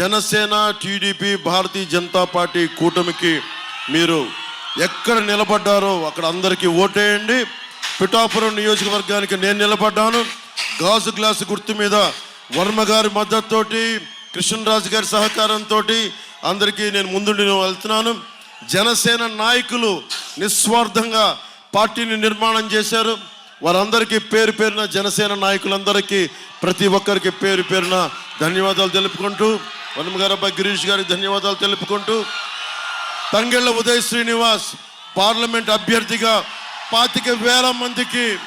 Janasena TDP Bharatiya Janata party కూటమికి మీరు ఎక్కడ నిలబడ్డారో అక్కడ అందరికీ ఓటేయండి. పిఠాపురం నియోజకవర్గానికి నేను నిలబడ్డాను. గాజు గ్లాసు గుర్తు మీద వర్మ గారి మద్దతుతోటి కృష్ణరాజు గారి సహకారంతో అందరికీ నేను ముందుండి వెళ్తున్నాను. జనసేన నాయకులు నిస్వార్థంగా పార్టీని నిర్మాణం చేశారు. వారందరికీ పేరు పేరున జనసేన నాయకులందరికీ ప్రతి ఒక్కరికి పేరు పేరున ధన్యవాదాలు తెలుపుకుంటూ వనమ అబ్బాయి గిరీష్ గారికి ధన్యవాదాలు తెలుపుకుంటూ తంగెళ్ళ ఉదయ్ శ్రీనివాస్ పార్లమెంట్ అభ్యర్థిగా పాతిక వేల మందికి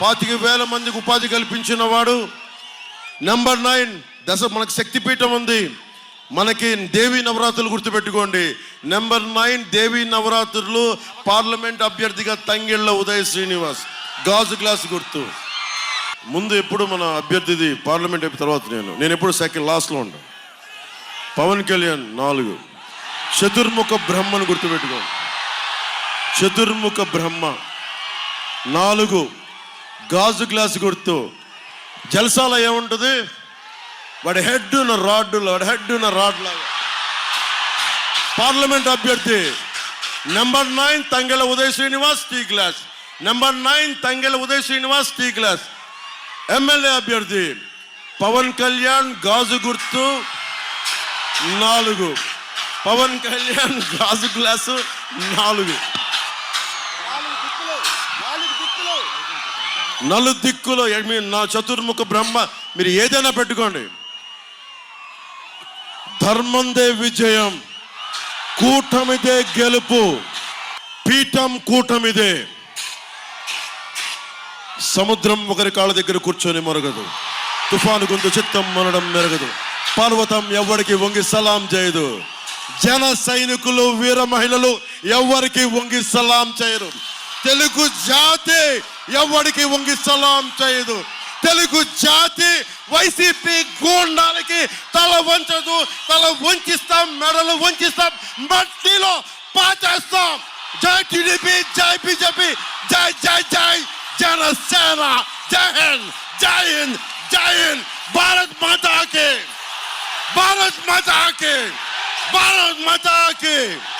పాతిక వేల మందికి ఉపాధి కల్పించిన వాడు. నెంబర్ నైన్ దశ మనకు శక్తిపీఠం ఉంది. మనకి దేవీ నవరాత్రులు గుర్తుపెట్టుకోండి. నెంబర్ నైన్ దేవీ నవరాత్రులు పార్లమెంట్ అభ్యర్థిగా తంగిళ్ళ ఉదయ్ శ్రీనివాస్. గాజు గ్లాస్ గుర్తు. ముందు ఎప్పుడు మన అభ్యర్థిది పార్లమెంట్ అయిపోయిన తర్వాత నేను. నేను ఎప్పుడు సెకండ్ లాస్ట్లో ఉంటాను పవన్ కళ్యాణ్ నాలుగు. చతుర్ముఖ బ్రహ్మను గుర్తుపెట్టుకోండి చతుర్ముఖ బ్రహ్మ నాలుగు. గాజు గ్లాస్ గుర్తు. జల్సాలో ఏముంటుంది? వాడి హెడ్ ఉన్న రాడ్డు వాడి హెడ్ ఉన్న రాడ్ లాగా. పార్లమెంట్ అభ్యర్థి number nine Thangella Udaya Srinivas tea glass. Number nine Thangella Udaya Srinivas tea glass. MLA అభ్యర్థి పవన్ కళ్యాణ్ గాజు గుర్తు. నాలుగు. పవన్ కళ్యాణ్ గాజు గ్లాసు నాలుగు. నలు దిక్కులో మీ నా చతుర్ముఖ బ్రహ్మ మీరు ఏదైనా పెట్టుకోండి. ధర్మందే విజయం కూటమిదే గెలుపు పీఠం కూటమిదే. సముద్రం ఒకరి కాళ్ళ దగ్గర కూర్చొని మొరగదు. తుఫాను గొంతు చిత్తం మనడం మెరగదు. పర్వతం ఎవరికి వంగి సలాం చేయదు. జన సైనికులు వీర మహిళలు ఎవ్వరికి వంగి సలాం చేయరు. తెలుగు జాతి ఎవరికి వంగి సలాం చేయదు. తెలుగు జాతి వైసీపీ గూండాలకి తల వంచదు. తల వంచిస్తాం మెడలు వంచిస్తాం మట్టిలో పాచేస్తాం. జై టీడీపీ జై బీజేపీ జై జై జై జనసేన. జై హింద్ జై హింద్ జై హింద్. భారత్ మాతాకి. Barak Mataki! Barak Mataki!